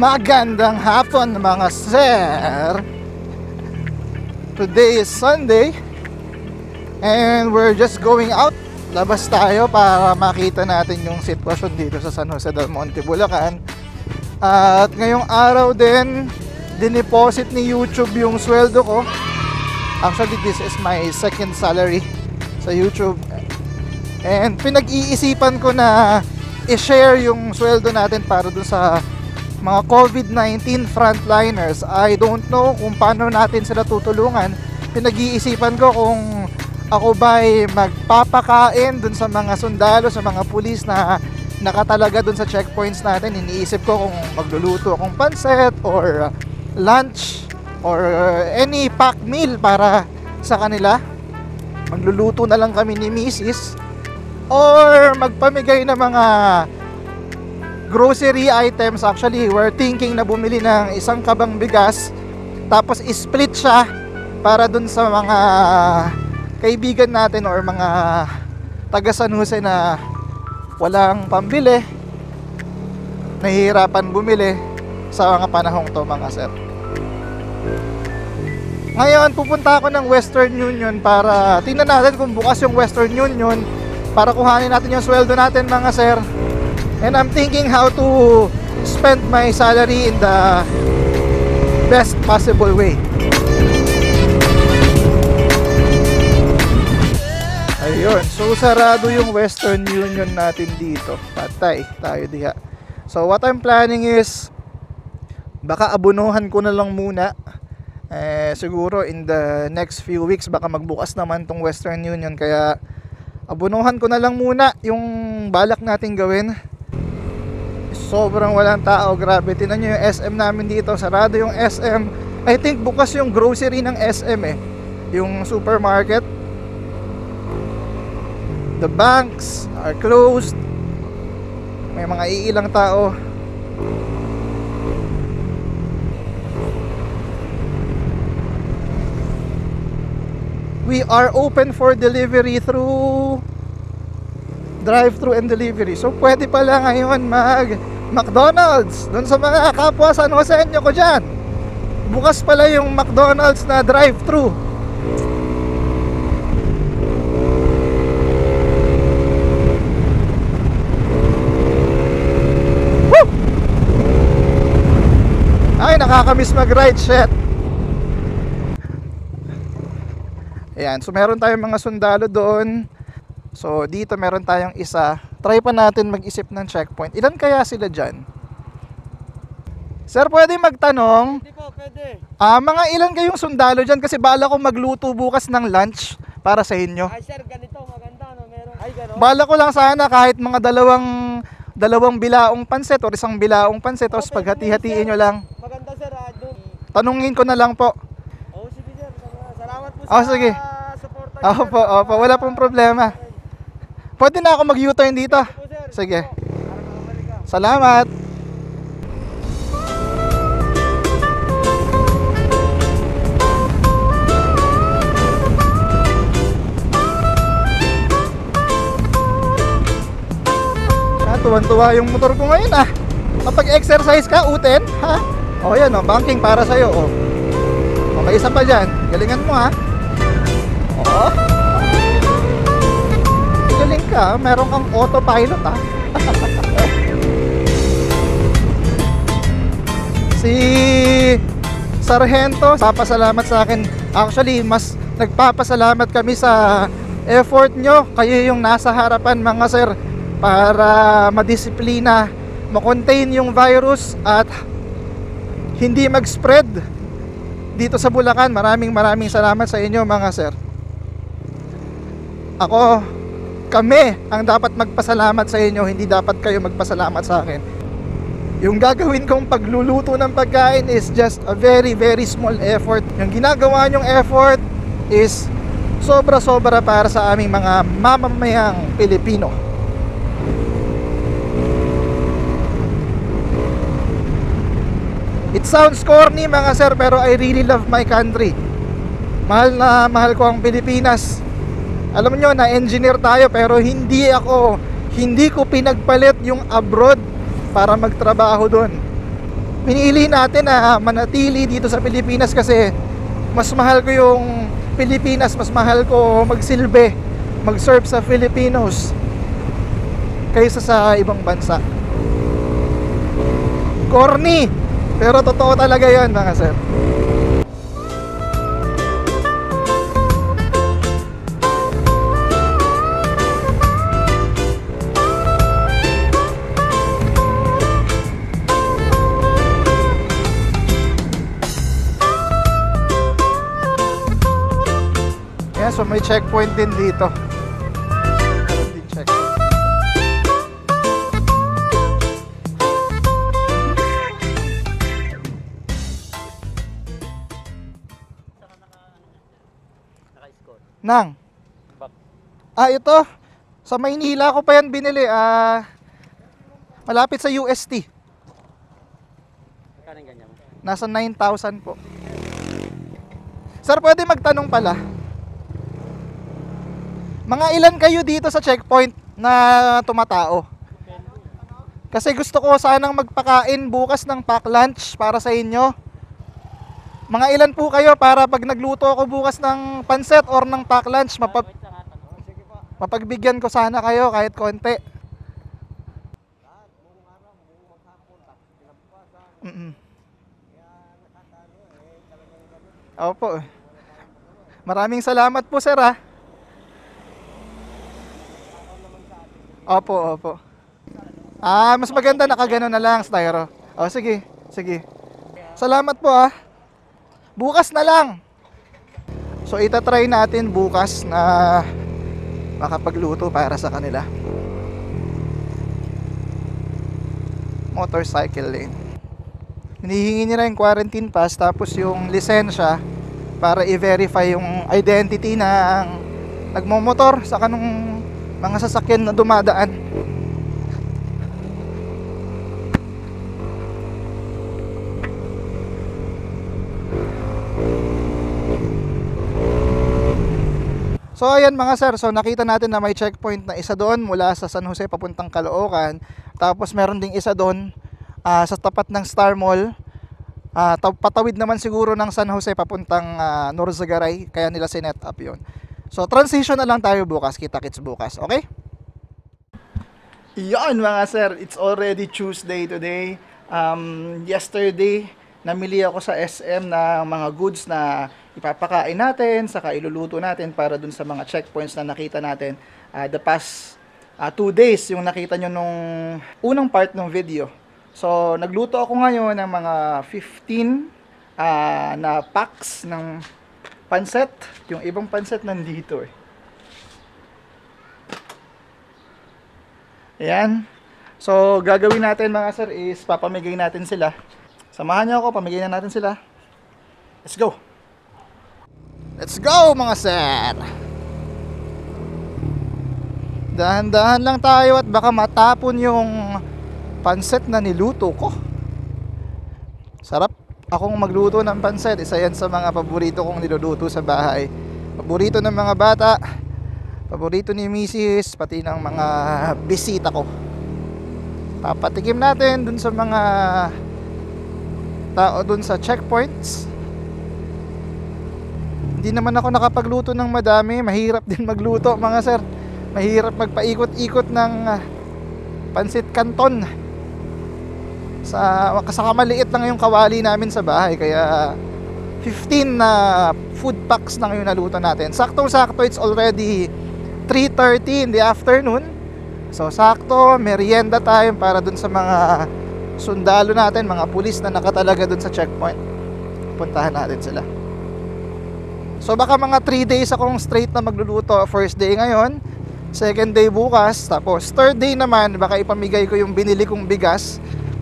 Magandang hapon mga sir. Today is Sunday And we're just going out. Labas tayo para makita natin yung sitwasyon dito sa San Jose del Monte, Bulacan. At ngayong araw din Dineposit ni YouTube yung sweldo ko. Actually this is my second salary sa YouTube. And pinag-iisipan ko na i-share yung sweldo natin para dun sa mga COVID-19 frontliners. I don't know kung paano natin sila tutulungan. Pinag-iisipan ko kung ako ba ay magpapakain dun sa mga sundalo, sa mga pulis na nakatalaga dun sa checkpoints natin. Iniisip ko kung magluluto akong pansit or lunch or any pack meal para sa kanila. Magluluto na lang kami ni Mrs. Or magpamigay ng mga grocery items actually we're thinking na bumili ng isang kabang bigas tapos split siya para dun sa mga kaibigan natin or mga taga San Jose na walang pambili nahihirapan bumili sa mga panahong to mga sir. Ngayon pupunta ako ng Western Union para tingnan natin kung bukas yung Western Union para kuhanin natin yung sweldo natin mga sir and I'm thinking how to spend my salary in the best possible way. Ayun, so sarado yung Western Union natin dito. Patay tayo diha. So what I'm planning is baka abunuhan ko na lang muna. Eh, siguro in the next few weeks baka magbukas naman tong Western Union kaya abunuhan ko na lang muna yung balak nating gawin sobrang walang tao. Grabe. Tinan nyo yung SM namin dito. Sarado yung SM I think bukas yung grocery ng SM eh. Yung supermarket. The banks are closed. May mga iilang tao. We are open for delivery through drive-thru and delivery. So pwede pala ngayon mag McDonald's doon sa mga kapwa San Joseño ko dyan. Bukas pala yung McDonald's na drive-thru. Ay, nakakamiss mag-ride, shit. Ayan, so meron tayong mga sundalo doon. So dito meron tayong isa. Try pa natin mag-isip ng checkpoint. Ilan kaya sila dyan? Sir, pwede magtanong? Hindi po, pwede. Ah, mga ilan kayong sundalo dyan? Kasi bala ko magluto bukas ng lunch para sa inyo. Ay sir, ganito, maganda no, meron. Ay gano'n. Bala ko lang sana kahit mga dalawang dalawang bilaong pansit or isang bilaong pansit tapos Okay, paghati-hatiin nyo lang. Maganda sir, ah, doon. Tanungin ko na lang po. Oh, sige sir. Salamat po Oh, sa sige. suporta Opo, opo, wala pong problema. Pwede na ako mag-U-turn dito. Sige. Salamat. Ah, tuwan-tuwa yung motor ko ngayon ah. Kapag exercise ka, uten, ha? O yan o, banking para sa'yo o. O, may isa pa dyan. Galingan mo ha. Galing ka, meron kang autopilot ha. si Sargento, papasalamat sa akin. Actually, mas nagpapasalamat kami sa effort nyo. Kayo yung nasa harapan mga sir para madisiplina, makontain yung virus at hindi mag-spread dito sa Bulacan. Maraming maraming salamat sa inyo mga sir. Ako, kami ang dapat magpasalamat sa inyo, hindi dapat kayo magpasalamat sa akin. Yung gagawin kong pagluluto ng pagkain is just a very very small effort. Yung ginagawa nyong effort is sobra-sobra para sa aming mga mamamayang Pilipino. It sounds corny mga sir pero I really love my country. Mahal na mahal ko ang Pilipinas. Alam nyo na engineer tayo pero hindi ako hindi ko pinagpalit yung abroad para magtrabaho doon. pinili natin na manatili dito sa Pilipinas kasi mas mahal ko yung Pilipinas, mas mahal ko magsilbi, mag-serve sa Filipinos kaysa sa ibang bansa. Corny! Pero totoo talaga yon mga sir. So may checkpoint din dito. Meron din checkpoint. Nang? Ah, ito. Sa Maynila ko pa yan binili. Ah, malapit sa UST. Nasa 9,000 po. Sir, pwede magtanong pala. Mga ilan kayo dito sa checkpoint na tumatao? Kasi gusto ko sanang magpakain bukas ng pack lunch para sa inyo. Mga ilan po kayo para pag nagluto ako bukas ng pansit or ng pack lunch, tanong. Sige po. mapagbigyan ko sana kayo kahit konti. Mm-mm. Opo. Maraming salamat po, sir, ha. Opo, opo. Ah, mas maganda nakagano na lang, styro. O, sige, sige. Salamat po, ha. Bukas na lang. So, itatry natin bukas na makapagluto para sa kanila. Motorcycle lane. Hinihingi nila yung quarantine pass tapos yung lisensya para i-verify yung identity ng nagmomotor sa kanong mga sasakyan na dumadaan. So ayan mga sir, so nakita natin na may checkpoint na isa doon mula sa San Jose papuntang Caloocan. Tapos meron ding isa doon ah, sa tapat ng Star Mall. Taw- patawid naman siguro ng San Jose papuntang uh, Norzagaray, kaya nila sinet up yun. So transition na lang tayo bukas, kita-kits bukas, okay? Yan mga sir, it's already Tuesday today. Um, yesterday, namili ako sa SM ng mga goods na ipapakain natin, saka iluluto natin para dun sa mga checkpoints na nakita natin uh, the past uh, two days, yung nakita nyo nung unang part ng video. So, nagluto ako ngayon ng mga 15 ah, na packs ng panset. Yung ibang panset nandito eh. Ayan. So, gagawin natin mga sir is papamigay natin sila. Samahan niyo ako, pamigay na natin sila. Let's go! Let's go mga sir! Dahan-dahan lang tayo at baka matapon yung pansit na niluto ko. Sarap akong magluto ng pansit. Isa yan sa mga paborito kong niluluto sa bahay. Paborito ng mga bata. Paborito ni Mrs. Pati ng mga bisita ko. Papatikim natin dun sa mga tao dun sa checkpoints. Hindi naman ako nakapagluto ng madami. Mahirap din magluto mga sir. Mahirap magpaikot-ikot ng ah, pansit canton sa kasaka maliit lang yung kawali namin sa bahay kaya 15 na food packs na ngayon naluto natin. Saktong sakto it's already 3.30 in the afternoon. So sakto merienda tayo para dun sa mga sundalo natin mga pulis na nakatalaga dun sa checkpoint. Puntahan natin sila. So baka mga 3 days akong straight na magluluto. First day ngayon second day bukas tapos third day naman baka ipamigay ko yung binili kong bigas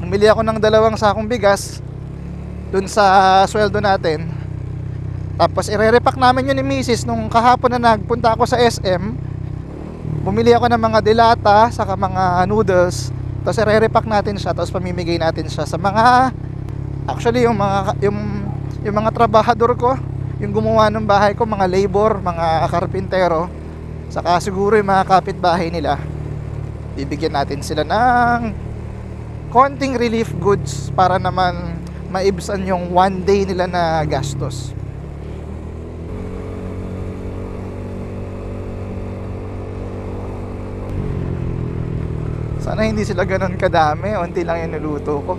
Bumili ako ng dalawang sakong bigas dun sa sweldo natin. Tapos ire-repack namin yun ni Mrs. nung kahapon na nagpunta ako sa SM. Bumili ako ng mga dilata saka mga noodles. Tapos ire-repack natin siya tapos pamimigay natin siya sa mga actually yung mga yung yung mga trabahador ko, yung gumawa ng bahay ko, mga labor, mga karpintero, saka siguro yung mga kapitbahay nila. Bibigyan natin sila ng konting relief goods para naman maibsan yung one day nila na gastos. Sana hindi sila ganun kadami, unti lang yung niluto ko.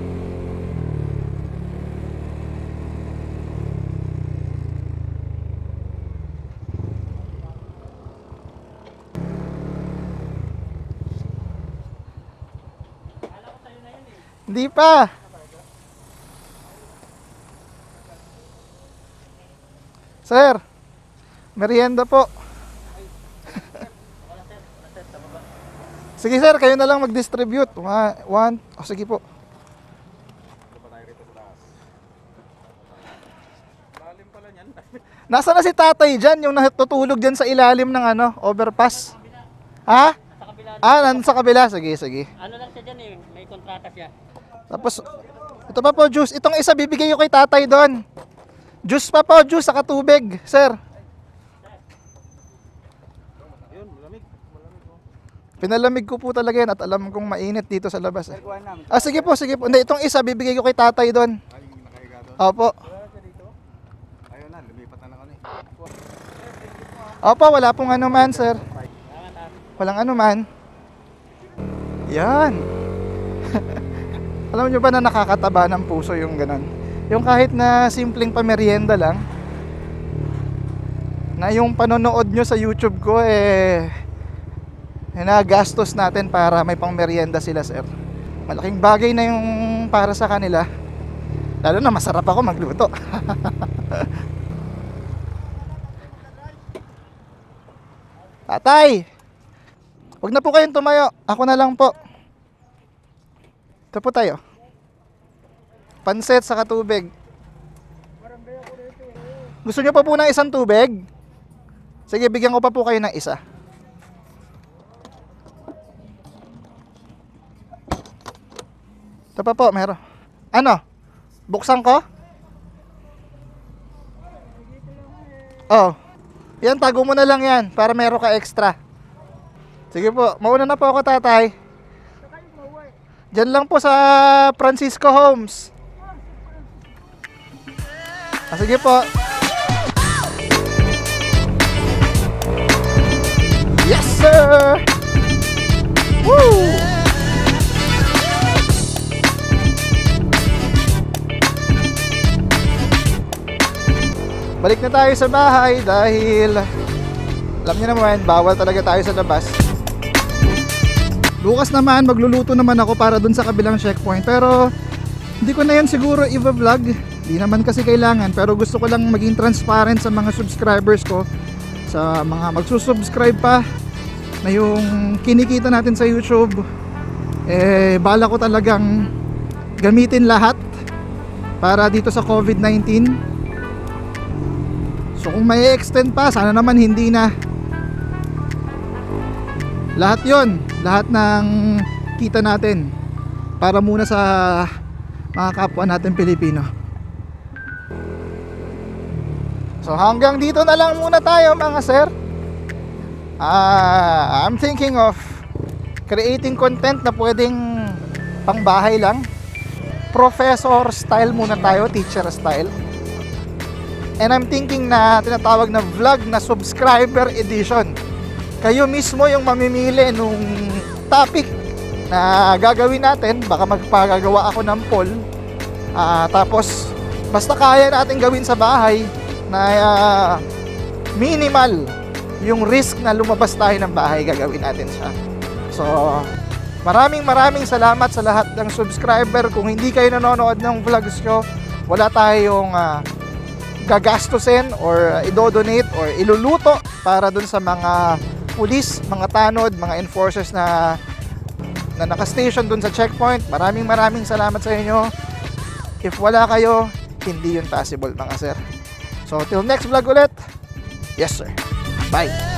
Hindi pa. Sir, merienda po. sige sir, kayo na lang mag-distribute. One, oh, sige po. Nasa na si tatay dyan, yung natutulog dyan sa ilalim ng ano, overpass? Ha? Sa kabila, Ah, nasa kabila. Sige, sige. ano lang siya dyan eh, may kontrata siya. Tapos, ito pa po, juice. Itong isa bibigay ko kay tatay doon. Juice pa po, juice, saka tubig, sir. Pinalamig ko po talaga yan at alam kong mainit dito sa labas. Eh. Ah, sige po, sige po. Hindi, itong isa bibigay ko kay tatay doon. Opo. Opo, wala pong ano man, sir. Walang ano man. Yan. Alam nyo ba na nakakataba ng puso yung ganun? Yung kahit na simpleng pamerienda lang, na yung panonood nyo sa YouTube ko, eh, nagastos natin para may pang merienda sila, sir. Malaking bagay na yung para sa kanila. Lalo na masarap ako magluto. Tatay! Huwag na po kayong tumayo. Ako na lang po. Ito po tayo. Pansit sa tubig. Gusto niyo pa po ng isang tubig? Sige, bigyan ko pa po kayo ng isa. Ito pa po, meron. Ano? Buksan ko? Oh. Yan, tago mo na lang yan para meron ka extra. Sige po, mauna na po ako tatay. Diyan lang po sa Francisco Homes. Ah, sige po. Yes, sir! Woo! Balik na tayo sa bahay dahil alam niyo naman, bawal talaga tayo sa labas. Bukas naman, magluluto naman ako para dun sa kabilang checkpoint. Pero, hindi ko na yan siguro i-vlog. Hindi naman kasi kailangan. Pero gusto ko lang maging transparent sa mga subscribers ko. Sa mga magsusubscribe pa na yung kinikita natin sa YouTube. Eh, bala ko talagang gamitin lahat para dito sa COVID-19. So kung may extend pa, sana naman hindi na. Lahat yon lahat ng kita natin para muna sa mga kapwa natin Pilipino. So hanggang dito na lang muna tayo mga sir. Ah, I'm thinking of creating content na pwedeng pangbahay lang. Professor style muna tayo, teacher style. And I'm thinking na tinatawag na vlog na subscriber edition. Kayo mismo yung mamimili nung topic na gagawin natin. Baka magpagagawa ako ng poll. Ah, tapos, basta kaya natin gawin sa bahay na ah, minimal yung risk na lumabas tayo ng bahay, gagawin natin siya. So, maraming maraming salamat sa lahat ng subscriber. Kung hindi kayo nanonood ng vlogs ko, wala tayong ah, gagastusin or uh, idodonate or iluluto para dun sa mga pulis, mga tanod, mga enforcers na na naka-station dun sa checkpoint. Maraming maraming salamat sa inyo. If wala kayo, hindi yun possible mga sir. So till next vlog ulit. Yes sir. Bye.